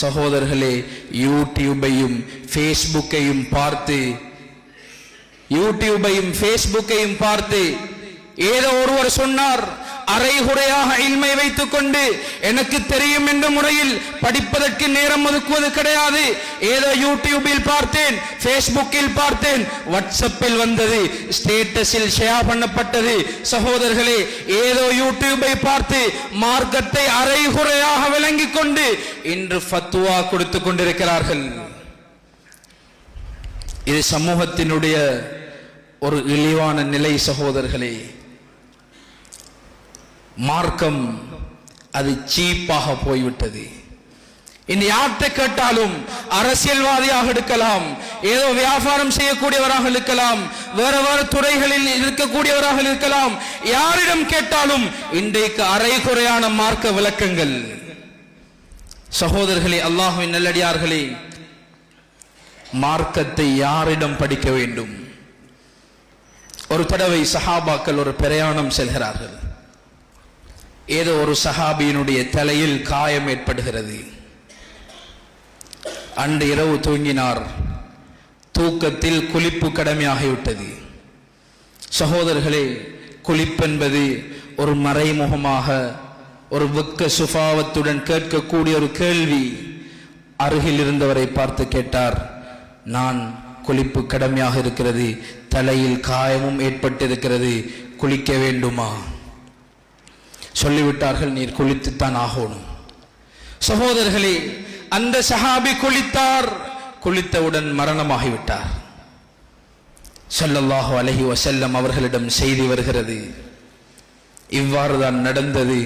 சகோதரர்களே யூடியூபையும் ஃபேஸ்புக்கையும் பார்த்து யூடியூபையும் ஃபேஸ்புக்கையும் பார்த்து ஏதோ ஒருவர் சொன்னார் அரைகுறையாக இன்மை வைத்துக் கொண்டு எனக்கு தெரியும் என்ற முறையில் படிப்பதற்கு நேரம் ஒதுக்குவது கிடையாது. ஏதோ யூடியூபில் பார்த்தேன் பேஸ்புக்கில் பார்த்தேன் வாட்ஸ்அப்பில் வந்தது ஸ்டேட்டஸில் ஷேர் பண்ணப்பட்டது. சகோதரர்களே ஏதோ யூடியூபை பார்த்து மார்க்கத்தை அரைகுறையாக விளங்கிக் கொண்டு இன்று ஃபத்துவா கொடுத்து கொண்டிருக்கிறார்கள். இது சமூகத்தினுடைய ஒரு இழிவான நிலை சகோதரர்களே. மார்க்கம் அது சீப்பாக போய்விட்டது. இனி யார்கிட்ட கேட்டாலும் அரசியல்வாதியாக இருக்கலாம் ஏதோ வியாபாரம் செய்யக்கூடியவராக இருக்கலாம் வேற வேற துறைகளில் இருக்கக்கூடியவராக இருக்கலாம். யாரிடம் கேட்டாலும் இன்றைக்கு அரைகுறையான மார்க்க விளக்கங்கள். சகோதரர்களே அல்லாஹுவின் நல்லடியார்களே மார்க்கத்தை யாரிடம் படிக்க வேண்டும்? ஒரு தடவை சஹாபாக்கள் ஒரு பிரயாணம் செல்கிறார்கள். ஏதோ ஒரு சஹாபியினுடைய தலையில் காயம் ஏற்படுகிறது. அன்று இரவு தூங்கினார். தூக்கத்தில் குளிப்பு கடமையாகிவிட்டது. சகோதரர்களே குளிப்பென்பது ஒரு மறைமுகமாக ஒரு வெக்க சுபாவத்துடன் கேட்கக்கூடிய ஒரு கேள்வி. அருகில் இருந்தவரை பார்த்து கேட்டார் நான் குளிப்பு கடமையாக இருக்கிறது தலையில் காயமும் ஏற்பட்டிருக்கிறது குளிக்க வேண்டுமா? சொல்லிவிட்டார்கள் நீர் குளித்துத்தான் ஆகணும். சகோதரர்களே அந்த சஹாபி குளித்தார் குளித்தவுடன் மரணமாகிவிட்டார். ஸல்லல்லாஹு அலைஹி வசல்லம் அவர்களிடம் செய்தி வருகிறது. இவ்வாறு தான் நடந்தது.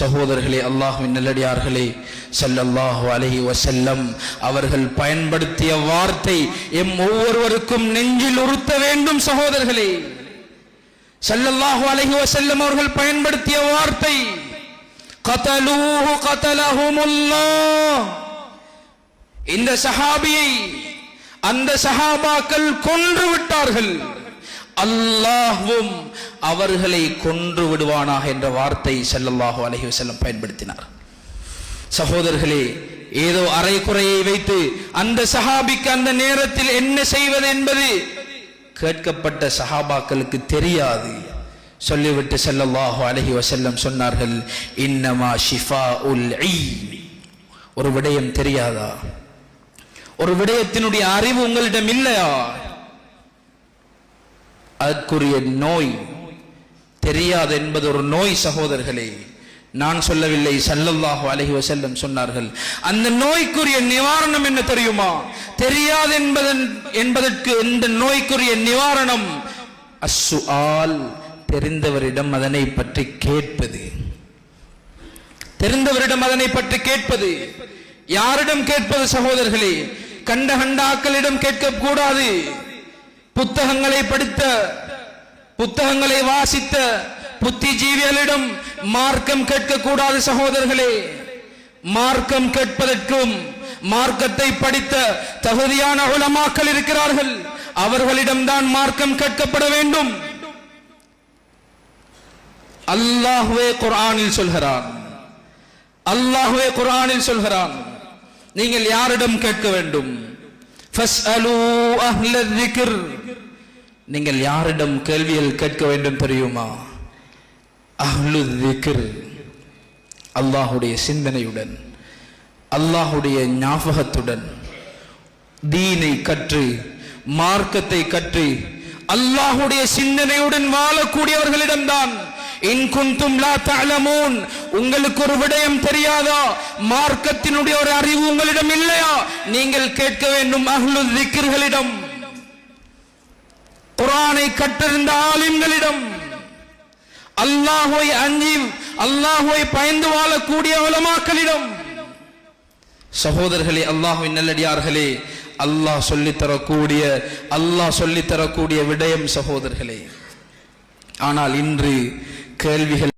சகோதரர்களே அல்லாஹுவின் நல்லடியார்களே ஸல்லல்லாஹு அலைஹி வசல்லம் அவர்கள் பயன்படுத்திய வார்த்தை எம் ஒவ்வொருவருக்கும் நெஞ்சில் உறுத்த வேண்டும் சகோதரர்களே. சல்லல்லாஹு அலஹி வசல்லம் அவர்கள் பயன்படுத்திய வார்த்தை கதலூஹு கதலஹுமுல்லாஹ். இந்த சஹாபியை அந்த சஹாபாக்கள் கொன்று விட்டார்கள். அல்லாஹும் அவர்களை கொன்று விடுவானாக என்ற வார்த்தை ஸல்லல்லாஹு அலஹி வசல்லம் பயன்படுத்தினார். சகோதரர்களே ஏதோ அரை குறையை வைத்து அந்த சஹாபிக்கு அந்த நேரத்தில் என்ன செய்வது என்பது கேட்கப்பட்ட சஹாபாக்களுக்கு தெரியாது. சொல்லிவிட்டு ஸல்லல்லாஹு அலைஹி வசல்லம் சொன்னார்கள் இன்னமா ஷிஃபா உல் ஒரு விடயம் தெரியாதா? ஒரு விடயத்தினுடைய அறிவு உங்களிடம் இல்லையா? அதற்குரிய நோய் தெரியாது என்பது ஒரு நோய் சகோதரர்களே. நான் சொல்லவில்லை சல்லல்லாஹு அலஹி வசல்லம் சொன்னார்கள். அந்த நோய்க்குரிய நிவாரணம் என்ன தெரியுமா? தெரியாது என்பதன் என்பதற்கு இந்த நோய்க்குரிய நிவாரணம். அஸ்ஸுஆல் தெரிந்தவரிடம் அதனை பற்றி கேட்பது. தெரிந்தவரிடம் அதனை பற்றி கேட்பது. யாரிடம் கேட்பது சகோதரர்களே? கண்ட கண்டாக்களிடம் கேட்கக்கூடாது புத்தகங்களை படித்த புத்தகங்களை வாசித்த புத்திஜீவிகளிடம் மார்க்கம் கேட்கக்கூடாது சகோதரர்களே. மார்க்கம் கேட்பதற்கும் மார்க்கத்தை படித்த தகுதியான உலமாக்கள் இருக்கிறார்கள். அவர்களிடம்தான் மார்க்கம் கேட்கப்பட வேண்டும். அல்லாஹுவே குரானில் சொல்கிறான். அல்லாஹுவே குரானில் சொல்கிறான். நீங்கள் யாரிடம் கேட்க வேண்டும்? நீங்கள் யாரிடம் கேள்வியில் கேட்க வேண்டும் தெரியுமா? அஹ்லு அல்லாஹுடைய சிந்தனையுடன் அல்லாஹுடைய ஞாபகத்துடன் தீனை கற்று மார்க்கத்தை கற்று அல்லாஹுடைய சிந்தனையுடன் வாழக்கூடியவர்களிடம்தான். உங்களுக்கு ஒரு விடயம் தெரியாதா? மார்க்கத்தினுடைய ஒரு அறிவு உங்களிடம் இல்லையா? நீங்கள் கேட்க வேண்டும் அகலு திக்கர்களிடம் குரானை கற்றிருந்த ஆலிம்களிடம். அல்லாஹுவை அஞ்சி அல்லாஹுவை பயந்து வாழக்கூடிய உலமாக்களிடம். சகோதரர்களே அல்லாஹுவின் நல்லடியார்களே அல்லாஹ் சொல்லித் தரக்கூடிய அல்லாஹ் சொல்லித் தரக்கூடிய விடயம் சகோதரர்களே. ஆனால் இன்று கேள்விகள்